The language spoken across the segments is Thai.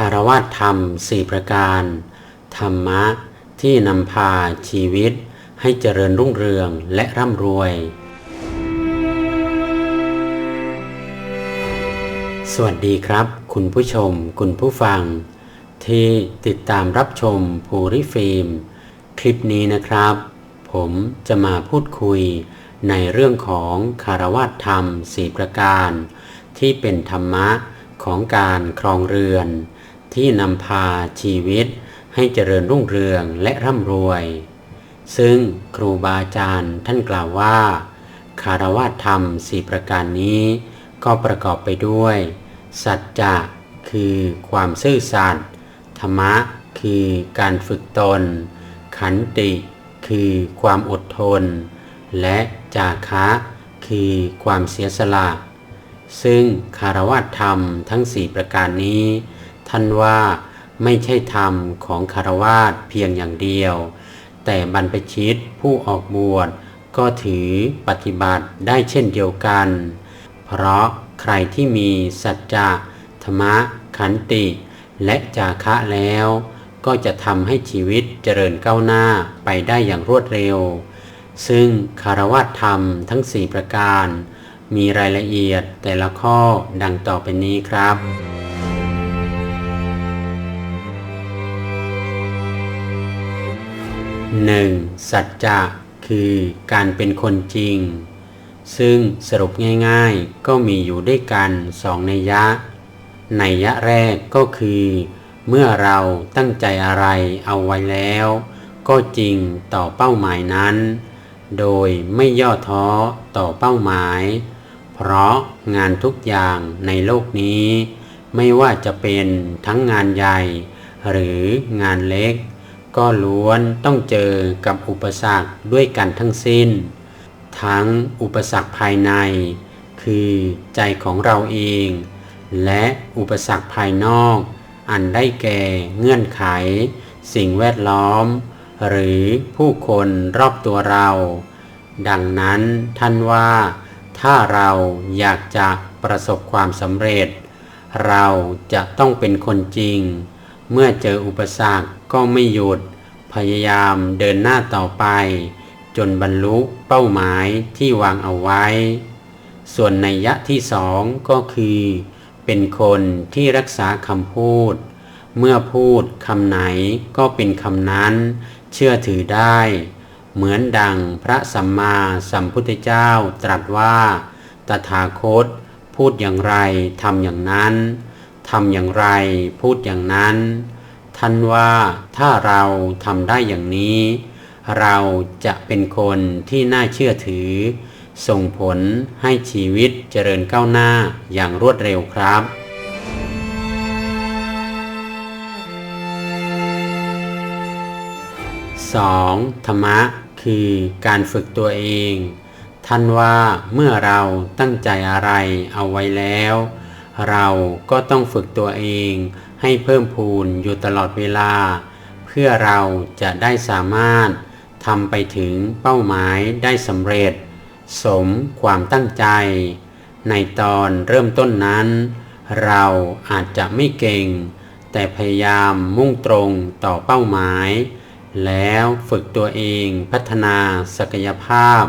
คารวะธรรมสี่ประการ ธรรมะที่นำพาชีวิต ให้เจริญรุ่งเรืองและร่ำรวย สวัสดีครับ คุณผู้ชม คุณผู้ฟัง ที่ติดตามรับชมภูริฟิล์ม คลิปนี้นะครับ ผมจะมาพูดคุยในเรื่องของคารวะธรรมสี่ประการ ที่เป็นธรรมะของการครองเรือน ที่นำพาชีวิตให้เจริญรุ่งเรืองและร่ำรวย ซึ่งครูบาอาจารย์ท่านกล่าวว่า คารวะธรรมสี่ประการนี้ ก็ประกอบไปด้วย สัจจะคือความซื่อสัตย์ธรรมะคือการฝึกตน ขันติคือความอดทน และจาคะคือความเสียสละ ซึ่งคารวะธรรมทั้งสี่ประการนี้ ท่านว่าไม่ใช่ธรรมของคารวะเพียงอย่างเดียว แต่บรรพชิตผู้ออกบวชก็ถือปฏิบัติได้เช่นเดียวกัน เพราะใครที่มีสัจจะธรรมะขันติ และจาคะแล้ว ก็จะทำให้ชีวิตเจริญก้าวหน้าไปได้อย่างรวดเร็ว ซึ่งคารวะธรรมทั้งสี่ประการ มีรายละเอียดแต่ละข้อดังต่อไปนี้ครับ 1. สัจจะคือการเป็นคนจริง ซึ่งสรุปง่ายๆ ก็มีอยู่ด้วยกันสองนัยยะ นัยยะแรกก็คือ เมื่อเราตั้งใจอะไรเอาไว้แล้ว ก็จริงต่อเป้าหมายนั้น โดยไม่ย่อท้อต่อเป้าหมาย เพราะงานทุกอย่างในโลกนี้ ไม่ว่าจะเป็นทั้งงานใหญ่ หรืองานเล็ก ก็ล้วนต้องเจอกับอุปสรรคด้วยกันทั้งสิ้น ทั้งอุปสรรคภายใน คือใจของเราเอง และอุปสรรคภายนอก อันได้แก่เงื่อนไข สิ่งแวดล้อม หรือผู้คนรอบตัวเรา ดังนั้นท่านว่าถ้าเราอยากจะประสบความสำเร็จ เราจะต้องเป็นคนจริง เมื่อเจออุปสรรค ก็ไม่หยุด พยายามเดินหน้าต่อไป จนบรรลุเป้าหมายที่วางเอาไว้ ส่วนในยะที่สองก็คือ เป็นคนที่รักษาคำพูด เมื่อพูดคำไหนก็เป็นคำนั้น เชื่อถือได้ เหมือนดังพระสัมมาสัมพุทธเจ้าตรัสว่า ตถาคต พูดอย่างไรทำอย่างนั้นทำอย่างไรพูดอย่างนั้น ท่านว่าถ้าเราทำได้อย่างนี้ เราจะเป็นคนที่น่าเชื่อถือ ส่งผลให้ชีวิตเจริญก้าวหน้าอย่างรวดเร็วครับ 2. ธรรมะคือการฝึกตัวเอง ท่านว่าเมื่อเราตั้งใจอะไรเอาไว้แล้ว เราก็ต้องฝึกตัวเอง ให้เพิ่มพูนอยู่ตลอดเวลา เพื่อเราจะได้สามารถทำไปถึงเป้าหมายได้สำเร็จ สมความตั้งใจ ในตอนเริ่มต้นนั้น เราอาจจะไม่เก่ง แต่พยายามมุ่งตรงต่อเป้าหมาย แล้วฝึกตัวเองพัฒนาศักยภาพ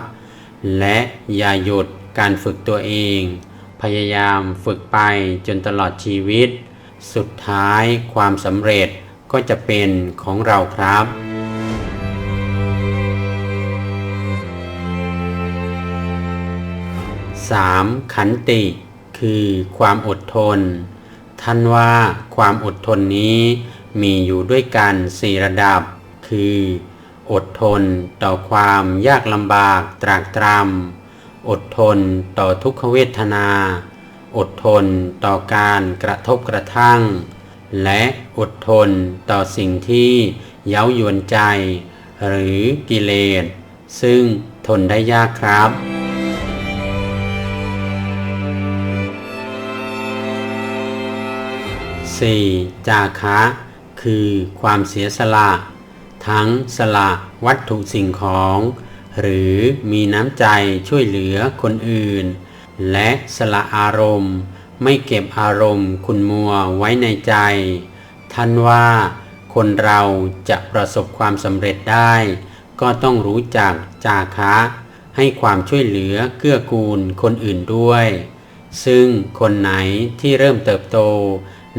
และอย่าหยุดการฝึกตัวเอง พยายามฝึกไปจนตลอดชีวิต สุดท้ายความสำเร็จก็จะเป็นของเราครับ 3. ขันติคือความอดทน ท่านว่าความอดทนนี้มีอยู่ด้วยกันสี่ระดับ คือ อดทนต่อความยากลำบากตรากตรำอดทนต่อทุกขเวทนา อดทนต่อการกระทบกระทั่ง และอดทนต่อสิ่งที่เย้ายวนใจ หรือกิเลสซึ่งทนได้ยากครับ 4. จาคะคือความเสียสละ ทั้งสละวัตถุสิ่งของ หรือมีน้ำใจช่วยเหลือคนอื่น และสละอารมณ์ ไม่เก็บอารมณ์คุณมัวไว้ในใจ ท่านว่า คนเราจะประสบความสำเร็จได้ ก็ต้องรู้จักจาคะ ให้ความช่วยเหลือเกื้อกูลคนอื่นด้วย ซึ่งคนไหนที่เริ่มเติบโต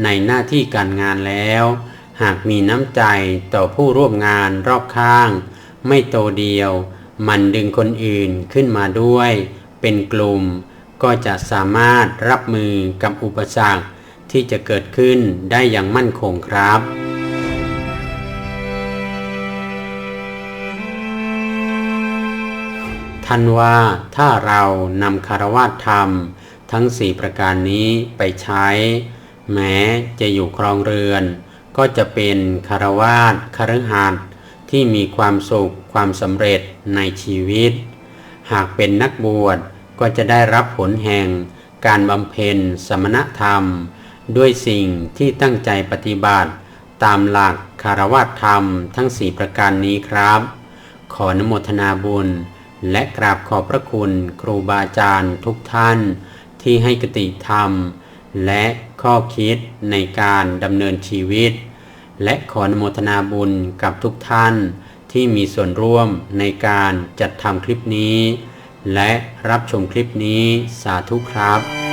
ในหน้าที่การงานแล้ว หากมีน้ำใจต่อผู้ร่วมงานรอบข้าง ไม่โตเดียว มันดึงคนอื่นขึ้นมาด้วย เป็นกลุ่ม ก็จะสามารถรับมือกับอุปสรรคที่จะเกิดขึ้นได้อย่างมั่นคงครับท่านว่าถ้าเรานำคารวะธรรม ทั้งสี่ประการนี้ไปใช้ แม้จะอยู่ครองเรือน ก็จะเป็นคารวาสคฤหัสถ์ที่มีความสุขความสำเร็จในชีวิต หากเป็นนักบวช ก็จะได้รับผลแห่งการบำเพ็ญสมณธรรม ด้วยสิ่งที่ตั้งใจปฏิบัติ ตามหลักคารวะธรรมทั้งสี่ประการนี้ครับ ขอนโมทนาบุญ และกราบขอบพระคุณครูบาอาจารย์ทุกท่าน ที่ให้กติธรรม และข้อคิดในการดำเนินชีวิต และขอนโมทนาบุญกับทุกท่านที่มีส่วนร่วมในการจัดทำคลิปนี้ และรับชมคลิปนี้สาธุครับ